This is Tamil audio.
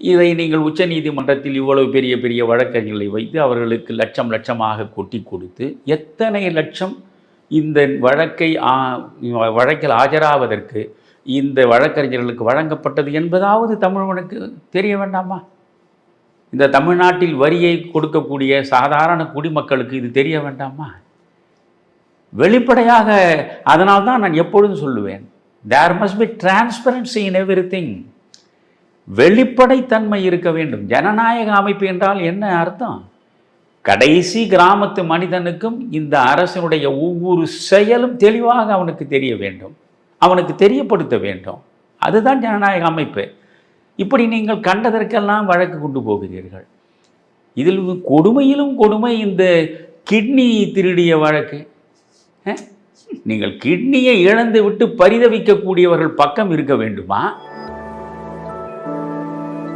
இதை நீங்கள் உச்சநீதிமன்றத்தில் இவ்வளவு பெரிய பெரிய வழக்கறிஞர்களை வைத்து அவர்களுக்கு லட்சம் லட்சமாக கொட்டி கொடுத்து எத்தனை லட்சம் இந்த வழக்கை வழக்கில் ஆஜராவதற்கு இந்த வழக்கறிஞர்களுக்கு வழங்கப்பட்டது என்பதாவது தமிழனுக்கு தெரிய வேண்டாமா? இந்த தமிழ்நாட்டில் வரியை கொடுக்கக்கூடிய சாதாரண குடிமக்களுக்கு இது தெரிய வேண்டாமா? வெளிப்படையாக அதனால் தான் நான் எப்பொழுதும் சொல்லுவேன் there must be transparency in everything வெளிப்படைத்தன்மை இருக்க வேண்டும். ஜனநாயக அமைப்பு என்றால் என்ன அர்த்தம்? கடைசி கிராமத்து மனிதனுக்கும் இந்த அரசனுடைய ஒவ்வொரு செயலும் தெளிவாக அவனுக்கு தெரிய வேண்டும். அவனுக்கு தெரியப்படுத்த வேண்டும். அதுதான் ஜனநாயக அமைப்பு. இப்படி நீங்கள் கண்டதற்கெல்லாம் வழக்கு கொண்டு போகிறீர்கள். இதில் கொடுமையிலும் கொடுமை இந்த கிட்னி திருடிய வழக்கு. நீங்கள் கிட்னியை இழந்து விட்டு பரிதவிக்கக்கூடியவர்கள் பக்கம் இருக்க வேண்டுமா?